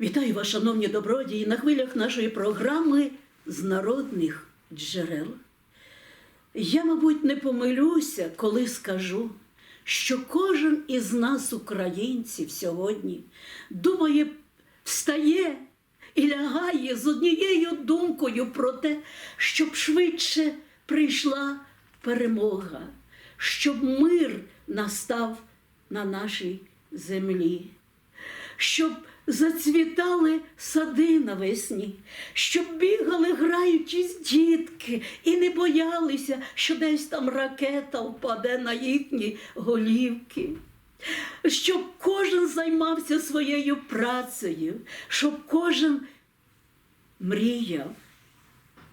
Вітаю вас, шановні добродії, на хвилях нашої програми з народних джерел. Я, мабуть, не помилюся, коли скажу, що кожен із нас, українців, сьогодні думає, встає і лягає з однією думкою про те, щоб швидше прийшла перемога, щоб мир настав на нашій землі щоб зацвітали сади навесні, щоб бігали, граючись дітки, і не боялися, що десь там ракета впаде на їхні голівки. Щоб кожен займався своєю працею, щоб кожен мріяв,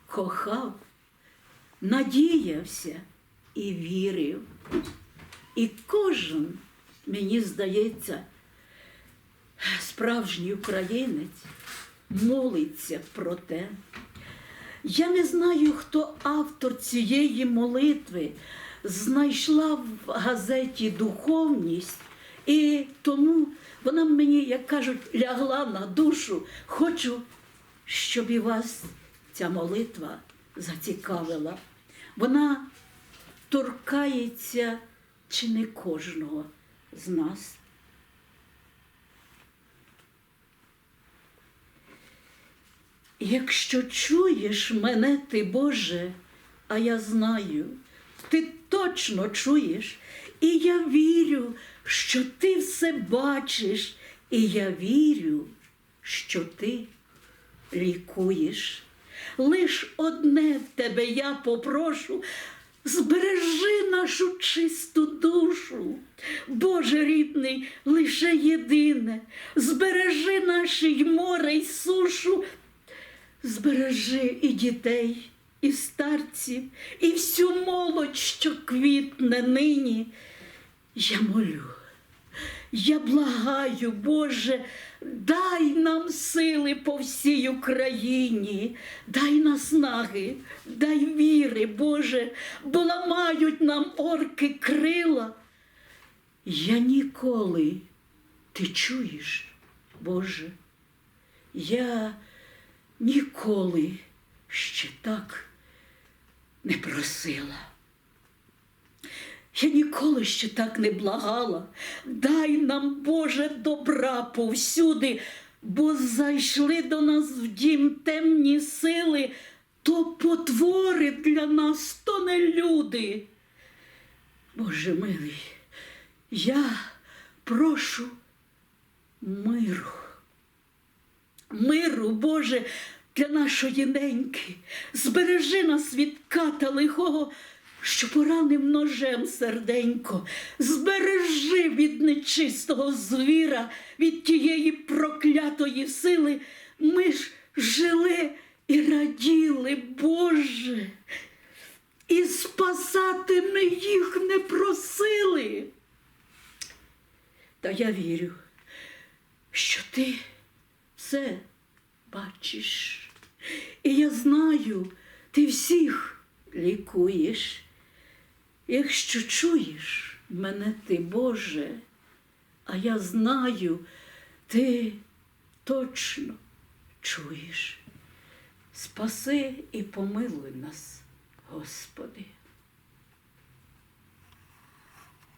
кохав, надіявся і вірив. І кожен, мені здається, справжній українець молиться про те. Я не знаю, хто автор цієї молитви знайшла в газеті духовність, і тому вона мені, як кажуть, лягла на душу. Хочу, щоб і вас ця молитва зацікавила. Вона торкається чи не кожного з нас. Якщо чуєш мене, ти Боже, а я знаю, ти точно чуєш, і я вірю, що ти все бачиш, і я вірю, що ти лікуєш. Лиш одне в тебе я попрошу, збережи нашу чисту душу. Боже рідний, лише єдине, збережи наші й море й сушу. Збережи і дітей, і старців, і всю молодь, що квітне нині. Я молю, я благаю, Боже, дай нам сили по всій Україні, дай наснаги, дай віри, Боже, бо ламають нам орки крила. Я ніколи, ти чуєш, Боже, я ніколи ще так не просила. Я ніколи ще так не благала. Дай нам, Боже, добра повсюди, бо зайшли до нас в дім темні сили, то потвори для нас, то не люди. Боже милий, я прошу миру миру, Боже, для нашої неньки. Збережи нас від ката лихого, що поранив ножем серденько. Збережи від нечистого звіра, від тієї проклятої сили. Ми ж жили і раділи, Боже. І спасати ми їх не просили. Та я вірю, що ти все бачиш. І я знаю, ти всіх лікуєш. Якщо чуєш мене ти, Боже, а я знаю, ти точно чуєш. Спаси і помилуй нас, Господи.